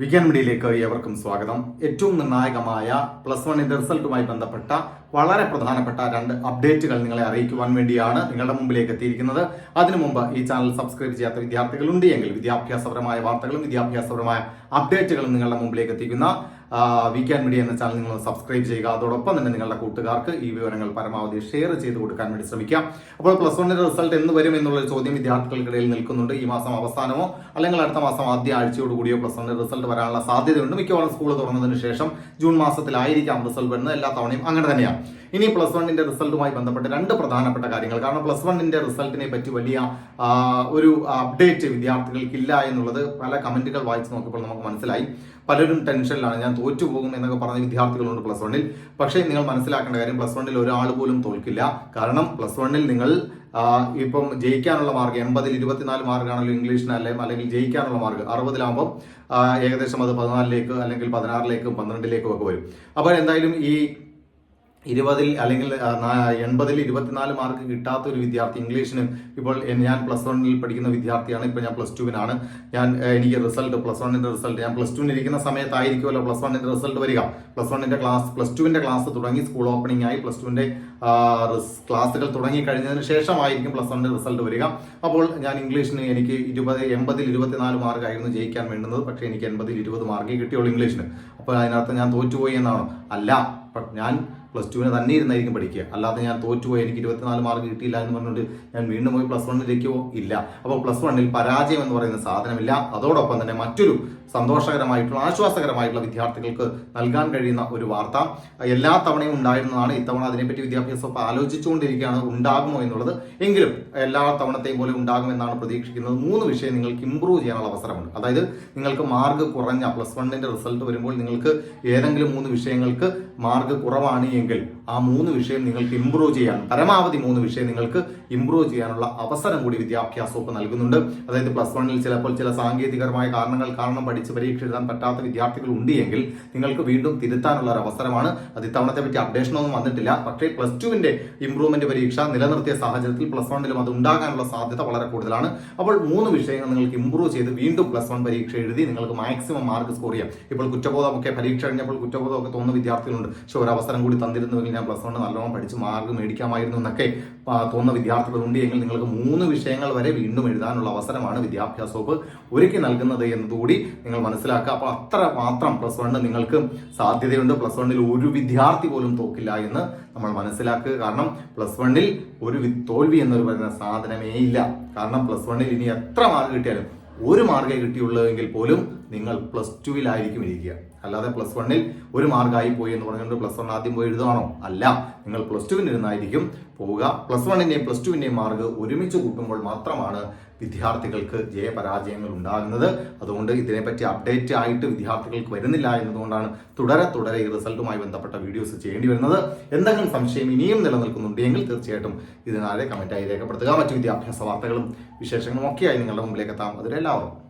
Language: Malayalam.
വിജ്ഞാൻ മീഡിയയിലേക്ക് ഏവർക്കും സ്വാഗതം. ഏറ്റവും നിർണായകമായ പ്ലസ് വണ്ണിന്റെ റിസൾട്ടുമായി ബന്ധപ്പെട്ട വളരെ പ്രധാനപ്പെട്ട രണ്ട് അപ്ഡേറ്റുകൾ നിങ്ങളെ അറിയിക്കുവാൻ വേണ്ടിയാണ് നിങ്ങളുടെ മുമ്പിലേക്ക് എത്തിയിരിക്കുന്നത്. അതിനു മുമ്പ് ഈ ചാനൽ സബ്സ്ക്രൈബ് ചെയ്യാത്ത വിദ്യാർത്ഥികളുണ്ട് എങ്കിൽ വിദ്യാഭ്യാസപരമായ വാർത്തകളും വിദ്യാഭ്യാസപരമായ അപ്ഡേറ്റുകളും നിങ്ങളുടെ മുമ്പിലേക്ക് എത്തിക്കുന്ന വീക്കാൻ മീഡിയ എന്ന ചാനൽ നിങ്ങൾ സബ്സ്ക്രൈബ് ചെയ്യുക. അതോടൊപ്പം തന്നെ നിങ്ങളുടെ കൂട്ടുകാർക്ക് ഈ വിവരങ്ങൾ പരമാവധി ഷെയർ ചെയ്ത് കൊടുക്കാൻ വേണ്ടി ശ്രമിക്കാം അപ്പോൾ പ്ലസ് വണ്ണിന്റെ റിസൾട്ട് എന്ന് വരും എന്നുള്ള ചോദ്യം വിദ്യാർത്ഥികൾക്കിടയിൽ നിൽക്കുന്നുണ്ട്. ഈ മാസം അവസാനമോ അല്ലെങ്കിൽ അടുത്ത മാസം ആദ്യ ആഴ്ചയോട് കൂടിയോ പ്ലസ് വണ്ണിന്റെ റിസൾട്ട് വരാനുള്ള സാധ്യതയുണ്ട്. മിക്കവാറും സ്കൂൾ തുറന്നതിന് ശേഷം ജൂൺ മാസത്തിലായിരിക്കാം റിസൾട്ട് വരുന്നത്. എല്ലാ തവണയും അങ്ങനെ തന്നെയാണ്. ഇനി പ്ലസ് വണ്ണിന്റെ റിസൾട്ടുമായി ബന്ധപ്പെട്ട് രണ്ട് പ്രധാനപ്പെട്ട കാര്യങ്ങൾ. കാരണം പ്ലസ് വണ്ണിന്റെ റിസൾട്ടിനെ പറ്റി വലിയ ഒരു അപ്ഡേറ്റ് വിദ്യാർത്ഥികൾക്കില്ല എന്നുള്ളത് പല കമന്റുകൾ വായിച്ച് നോക്കിയപ്പോൾ നമുക്ക് മനസ്സിലായി. പലരും ടെൻഷനിലാണ്. ഞാൻ തോറ്റുപോകും എന്നൊക്കെ പറഞ്ഞ വിദ്യാർത്ഥികളുണ്ട് പ്ലസ് വണ്ണിൽ പക്ഷേ നിങ്ങൾ മനസ്സിലാക്കേണ്ട കാര്യം പ്ലസ് വണ്ണിൽ ഒരാൾ പോലും തോൽക്കില്ല. കാരണം പ്ലസ് വണ്ണിൽ നിങ്ങൾ ഇപ്പം ജയിക്കാനുള്ള മാർഗം എൺപതിൽ ഇരുപത്തിനാല് മാർക്കാണല്ലോ ഇംഗ്ലീഷിന് അല്ലെങ്കിൽ ജയിക്കാനുള്ള മാർക്ക് അറുപതിലാകുമ്പോൾ ഏകദേശം അത് പതിനാലിലേക്ക് അല്ലെങ്കിൽ പതിനാറിലേക്കും പന്ത്രണ്ടിലേക്കും ഒക്കെ വരും. അപ്പോൾ എന്തായാലും ഈ ഇരുപതിൽ അല്ലെങ്കിൽ എൺപതിൽ ഇരുപത്തിനാല് മാർക്ക് കിട്ടാത്ത ഒരു വിദ്യാർത്ഥി ഇംഗ്ലീഷിന് ഇപ്പോൾ ഞാൻ പ്ലസ് വണ്ണിൽ പഠിക്കുന്ന വിദ്യാർത്ഥിയാണ്. ഇപ്പോൾ ഞാൻ പ്ലസ് ടുവിനാണ് ഞാൻ എനിക്ക് റിസൾട്ട് പ്ലസ് വണ്ണിന്റെ റിസൾട്ട് ഞാൻ പ്ലസ് ടുവിന് ഇരിക്കുന്ന സമയത്തായിരിക്കുമല്ലോ പ്ലസ് വണ്ണിന്റെ റിസൾട്ട് വരിക. പ്ലസ് വണ്ണിന്റെ ക്ലാസ് പ്ലസ് ടുവിന്റെ ക്ലാസ് തുടങ്ങി സ്കൂൾ ഓപ്പണിംഗ് ആയി പ്ലസ് ടുവിന്റെ ക്ലാസ്സുകൾ തുടങ്ങി കഴിഞ്ഞതിന് ശേഷമായിരിക്കും പ്ലസ് വണ്ണിന്റെ റിസൾട്ട് വരിക. അപ്പോൾ ഞാൻ ഇംഗ്ലീഷിന് എനിക്ക് ഇരുപത് എൺപതിൽ ഇരുപത്തിനാല് മാർക്കായിരുന്നു ജയിക്കാൻ വേണ്ടുന്നത്. പക്ഷേ എനിക്ക് എൺപതിൽ ഇരുപത് മാർക്കേ കിട്ടിയുള്ളൂ ഇംഗ്ലീഷിന്. അപ്പോൾ അതിനകത്ത് ഞാൻ തോറ്റുപോയി എന്നാണോ? അല്ല. ഞാൻ പ്ലസ് ടുവിന് തന്നെ ഇരുന്നായിരിക്കും പഠിക്കുക. അല്ലാതെ ഞാൻ തോറ്റുപോയി എനിക്ക് ഇരുപത്തിനാല് മാർക്ക് കിട്ടിയില്ല എന്ന് പറഞ്ഞുകൊണ്ട് ഞാൻ വീണ്ടും പോയി പ്ലസ് വണ്ണിലേക്കോ ഇല്ല. അപ്പോൾ പ്ലസ് വണ്ണിൽ പരാജയം എന്ന് പറയുന്ന സാധനമില്ല. അതോടൊപ്പം തന്നെ മറ്റൊരു സന്തോഷകരമായിട്ടുള്ള ആശ്വാസകരമായിട്ടുള്ള വിദ്യാർത്ഥികൾക്ക് നൽകാൻ കഴിയുന്ന ഒരു വാർത്ത. എല്ലാ തവണയും ഉണ്ടായിരുന്നതാണ്. ഇത്തവണ അതിനെപ്പറ്റി വിദ്യാഭ്യാസ വകുപ്പ് ആലോചിച്ചുകൊണ്ടിരിക്കുകയാണ്. ഉണ്ടാകുമോ എന്നുള്ളത് എങ്കിലും എല്ലാ തവണത്തെയും പോലെ ഉണ്ടാകുമെന്നാണ് പ്രതീക്ഷിക്കുന്നത്. മൂന്ന് വിഷയം നിങ്ങൾക്ക് ഇമ്പ്രൂവ് ചെയ്യാനുള്ള അവസരമുണ്ട്. അതായത് നിങ്ങൾക്ക് മാർക്ക് കുറഞ്ഞ പ്ലസ് വണ്ണിന്റെ റിസൾട്ട് വരുമ്പോൾ നിങ്ങൾക്ക് ഏതെങ്കിലും മൂന്ന് വിഷയങ്ങൾക്ക് മാർക്ക് കുറവാണ് എങ്കിൽ ആ മൂന്ന് വിഷയം നിങ്ങൾക്ക് ഇമ്പ്രൂവ് ചെയ്യാൻ പരമാവധി മൂന്ന് വിഷയം നിങ്ങൾക്ക് ഇമ്പ്രൂവ് ചെയ്യാനുള്ള അവസരം കൂടി വിദ്യാഭ്യാസ വകുപ്പ് നൽകുന്നുണ്ട്. അതായത് പ്ലസ് വണ്ണിൽ ചിലപ്പോൾ ചില സാങ്കേതികമായ കാരണങ്ങൾ കാരണം പഠിച്ച് പരീക്ഷ എഴുതാൻ പറ്റാത്ത വിദ്യാർത്ഥികൾ ഉണ്ട് എങ്കിൽ നിങ്ങൾക്ക് വീണ്ടും തിരുത്താനുള്ള ഒരു അവസരമാണ്. അത് ഇത്തവണത്തെ പറ്റി അപ്ഡേഷൻ ഒന്നും വന്നിട്ടില്ല. പക്ഷേ പ്ലസ് ടുവിന്റെ ഇംപ്രൂവ്മെന്റ് പരീക്ഷ നിലനിർത്തിയ സാഹചര്യത്തിൽ പ്ലസ് വണ്ണിലും അത് ഉണ്ടാകാനുള്ള സാധ്യത വളരെ കൂടുതലാണ്. അപ്പോൾ മൂന്ന് വിഷയങ്ങൾ നിങ്ങൾക്ക് ഇമ്പ്രൂവ് ചെയ്ത് വീണ്ടും പ്ലസ് വൺ പരീക്ഷ എഴുതി നിങ്ങൾക്ക് മാക്സിമം മാർക്ക് സ്കോർ ചെയ്യാം. ഇപ്പോൾ കുറ്റബോധമൊക്കെ പരീക്ഷ കഴിഞ്ഞപ്പോൾ കുറ്റബോധമൊക്കെ തോന്നുന്ന വിദ്യാർത്ഥികളുണ്ട്. പക്ഷേ ഒരു അവസരം കൂടി തന്നിരുന്നുവെങ്കിൽ ഞാൻ പ്ലസ് വൺ നല്ലോണം പഠിച്ച് മാർക്ക് മേടിക്കാമായിരുന്നു എന്നൊക്കെ തോന്നുന്ന വിദ്യാർത്ഥികളുണ്ട്. എങ്കിൽ നിങ്ങൾക്ക് മൂന്ന് വിഷയങ്ങൾ വരെ വീണ്ടും എഴുതാനുള്ള അവസരമാണ് വിദ്യാഭ്യാസ വകുപ്പ് ഒരുക്കി നൽകുന്നത് എന്നതുകൂടി നിങ്ങൾ മനസ്സിലാക്കുക. അപ്പോൾ അത്ര മാത്രം പ്ലസ് വണ്ണ് നിങ്ങൾക്ക് സാധ്യതയുണ്ട്. പ്ലസ് വണ്ണിൽ ഒരു വിദ്യാർത്ഥി പോലും തോക്കില്ല എന്ന് നമ്മൾ മനസ്സിലാക്കുക. കാരണം പ്ലസ് വണ്ണിൽ ഒരു തോൽവി എന്നൊരു പറയുന്ന സാധനമേ ഇല്ല. കാരണം പ്ലസ് വണ്ണിൽ ഇനി എത്ര മാർക്ക് കിട്ടിയാലും ഒരു മാർക്കേ കിട്ടിയുള്ളൂ എങ്കിൽ പോലും നിങ്ങൾ പ്ലസ് ടുവിലായിരിക്കും ഇരിക്കുക. അല്ലാതെ പ്ലസ് വണ്ണിൽ ഒരു മാർക്കായി പോയി എന്ന് പറഞ്ഞുകൊണ്ട് പ്ലസ് വൺ ആദ്യം പോയി എഴുതുകയാണോ അല്ല. നിങ്ങൾ പ്ലസ് ടുവിന് ഇരുന്നായിരിക്കും പോവുക. പ്ലസ് വണ്ണിന്റെയും പ്ലസ് ടുവിന്റെയും മാർക്ക് ഒരുമിച്ച് കൂട്ടുമ്പോൾ മാത്രമാണ് വിദ്യാർത്ഥികൾക്ക് ജയപരാജയങ്ങൾ ഉണ്ടാകുന്നത്. അതുകൊണ്ട് ഇതിനെപ്പറ്റി അപ്ഡേറ്റ് ആയിട്ട് വിദ്യാർത്ഥികൾക്ക് വരുന്നില്ല എന്നതുകൊണ്ടാണ് തുടരെ തുടരെ ഈ റിസൾട്ടുമായി ബന്ധപ്പെട്ട വീഡിയോസ് ചെയ്യേണ്ടി വരുന്നത്. എന്തെങ്കിലും സംശയം ഇനിയും നിലനിൽക്കുന്നുണ്ടെങ്കിൽ തീർച്ചയായിട്ടും ഇതിനാലെ കമന്റായി രേഖപ്പെടുത്തുക. മറ്റു വിദ്യാഭ്യാസ വാർത്തകളും വിശേഷങ്ങളും ഒക്കെയായി നിങ്ങളുടെ മുമ്പിലേക്ക് എത്താം. അതിലെല്ലാവരും